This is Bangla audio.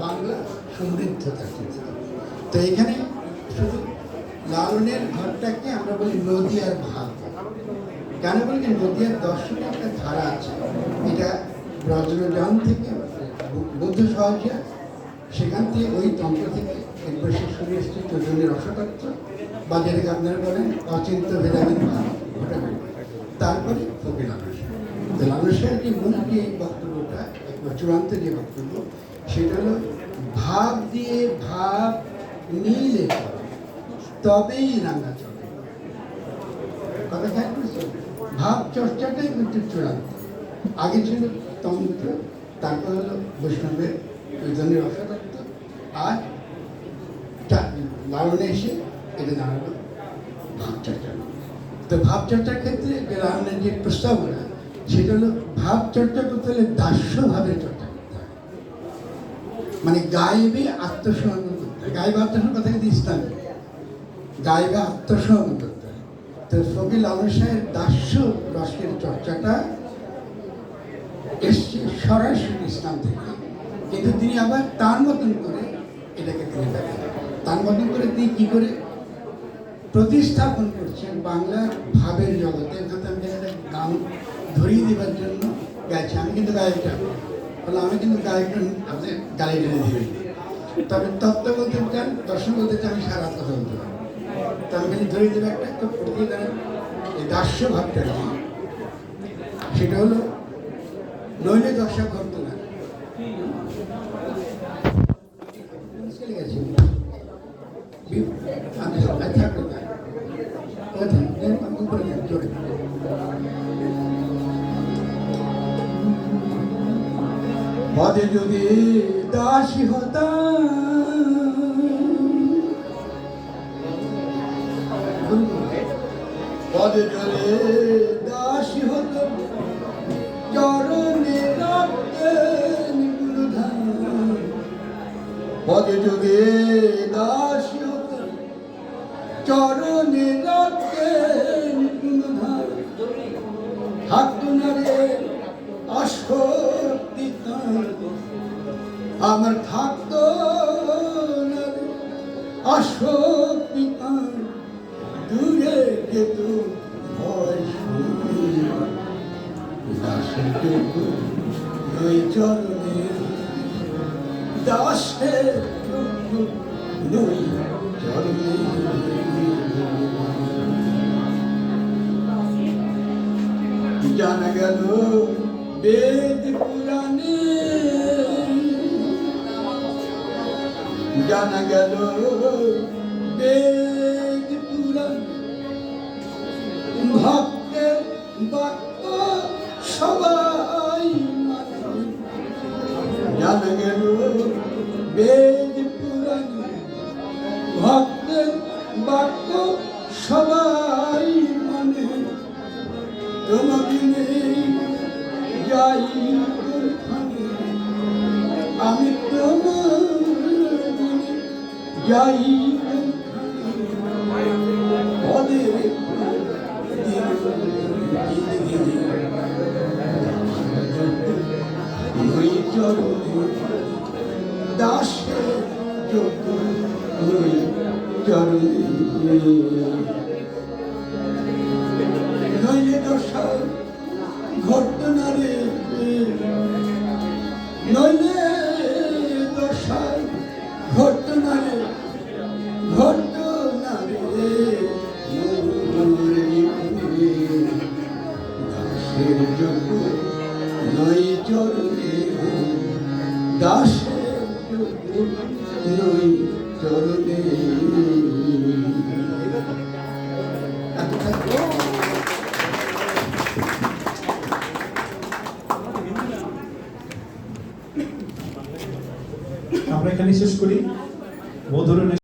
বাংলা সমৃদ্ধ থাকে। তো এখানে শুধু লালনের ঘরটাকে আমরা বলি নদী আর ভাব কেন বলি যে নদী আর দর্শনে একটা ধারা আছে? এটা ব্রজরাজান থেকে বু- বুদ্ধ সহজে সেখান থেকে ওই তন্ত্র থেকে সে শুনে এসছে চৈতন্যের রসতত্ত্ব। বা যেটাকে আপনারা বলেন অচিন্ত ভেদাভেদ ভাব ঘটাবে তারপরে ফকির শাহ তো লালন শাহের যে মূল যে বক্তব্যটা, একবার চূড়ান্ত যে বক্তব্য সেটা হলো ভাব দিয়ে ভাব মিলে তবেই রান্না চলে। কথা খেয়াল? ভাব চর্চাটাই কিন্তু চূড়ান্ত। আগে ছিল তন্ত্র, তারপর হলো বৈষ্ণবের চৈতন্যের রসতত্ত্ব আর লালনে এসে এটা দাঁড়াল ভাব চর্চা। তো ভাব চর্চার ক্ষেত্রে লালনের যে প্রস্তাবনা, সেটা হলো ভাব চর্চা করতে হলে দাস্য দাস্যভাবে চর্চা। মানে গাইবে আত্মসমর্পণ করতে হয়। গাইবে আত্মসমর্পণ কথা কিন্তু ইসলাম। গাইবে আত্মসমর্পণ করতে হয়। তো ফকির লালন দাস্য রসের চর্চাটা এসছে সরাসরি ইসলাম থেকে। কিন্তু তিনি আবার তার মতন করে এটাকে তিনি দেখেন। তার মতন করে তিনি কী করে প্রতিস্থাপন করছেন বাংলার ভাবের জগতে। এখানে আমি একটা গান ধরিয়ে দেবার জন্য গেছি আমি কিন্তু গায়কটা বলে আমি কিন্তু গায়কটা আপনি গালি টেনে দিবেন। তবে তত্ত্ব বলতে চান, দর্শন বলতে চান, আমি সারা কথা বলতে পারি তো আমি কিন্তু ধরিয়ে দেবো একটা, তো প্রতিদান এই দাস্য ভাবটা কি? সেটা হলো, নইলে দর্শক করতো না। আমি থাকল পদে যদি দাসী হতাম। পদে দাসী হতাম, চরণে পদে যুগে দাসী হতাম, চরণে রাখতে নিগুণধাম থাকতো না রে অশক্তি আমার থাকতো অশক্তি দূরে দাসের দুই জানা গেল বেদ জানা গেল ভক্তের বাক্য সবাই জানা গেল বেদ পুরাণ ভক্তের বাক্য সবাই মানে তোমাকে যাই দাসে নইলে দশা ঘটত রে নইলে যোগ্য আমরা এখানে শেষ করি। মধুর